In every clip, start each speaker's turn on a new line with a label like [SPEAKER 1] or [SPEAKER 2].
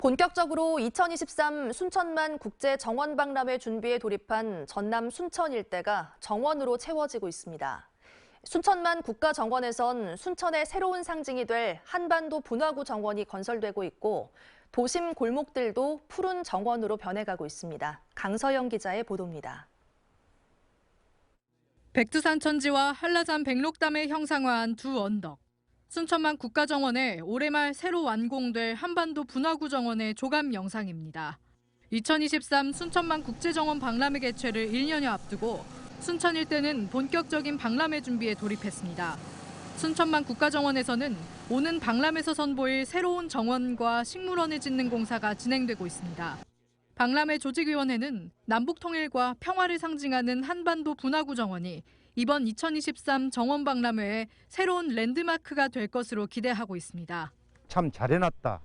[SPEAKER 1] 본격적으로 2023 순천만 국제 정원 박람회 준비에 돌입한 전남 순천 일대가 정원으로 채워지고 있습니다. 순천만 국가정원에선 순천의 새로운 상징이 될 한반도 분화구 정원이 건설되고 있고 도심 골목들도 푸른 정원으로 변해가고 있습니다. 강서영 기자의 보도입니다.
[SPEAKER 2] 백두산 천지와 한라산 백록담을 형상화한 두 언덕. 순천만 국가정원에 올해 말 새로 완공될 한반도 분화구 정원의 조감 영상입니다. 2023 순천만 국제정원 박람회 개최를 1년여 앞두고 순천 일대는 본격적인 박람회 준비에 돌입했습니다. 순천만 국가정원에서는 오는 박람회에서 선보일 새로운 정원과 식물원을 짓는 공사가 진행되고 있습니다. 박람회 조직위원회는 남북 통일과 평화를 상징하는 한반도 분화구 정원이 이번 2023 정원 박람회의 새로운 랜드마크가 될 것으로 기대하고 있습니다.
[SPEAKER 3] 참 잘해놨다.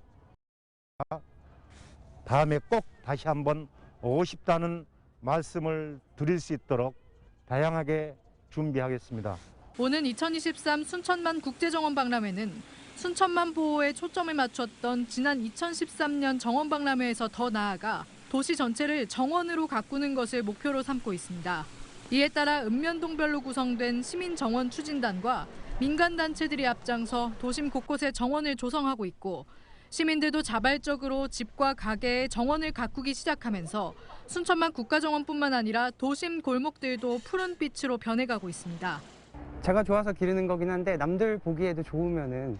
[SPEAKER 3] 다음에 꼭 다시 한번 오고 싶다는 말씀을 드릴 수 있도록 다양하게 준비하겠습니다.
[SPEAKER 2] 오는 2023 순천만 국제정원 박람회는 순천만 보호에 초점을 맞췄던 지난 2013년 정원 박람회에서 더 나아가 도시 전체를 정원으로 가꾸는 것을 목표로 삼고 있습니다. 이에 따라 읍면동별로 구성된 시민정원 추진단과 민간단체들이 앞장서 도심 곳곳에 정원을 조성하고 있고 시민들도 자발적으로 집과 가게에 정원을 가꾸기 시작하면서 순천만 국가정원뿐만 아니라 도심 골목들도 푸른빛으로 변해가고 있습니다.
[SPEAKER 4] 제가 좋아서 기르는 거긴 한데 남들 보기에도 좋으면은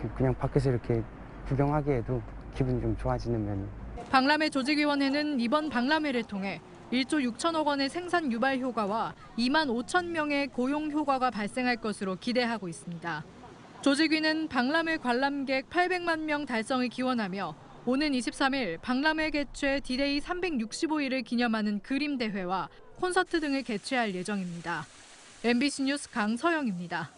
[SPEAKER 4] 그- 그냥 밖에서 이렇게 구경하기에도 기분이 좀 좋아지는 면이
[SPEAKER 2] 박람회 조직위원회는 이번 박람회를 통해 1조 6천억 원의 생산 유발 효과와 2만 5천 명의 고용 효과가 발생할 것으로 기대하고 있습니다. 조직위는 박람회 관람객 800만 명 달성을 기원하며 오는 23일 박람회 개최 디데이 365일을 기념하는 그림 대회와 콘서트 등을 개최할 예정입니다. MBC 뉴스 강서영입니다.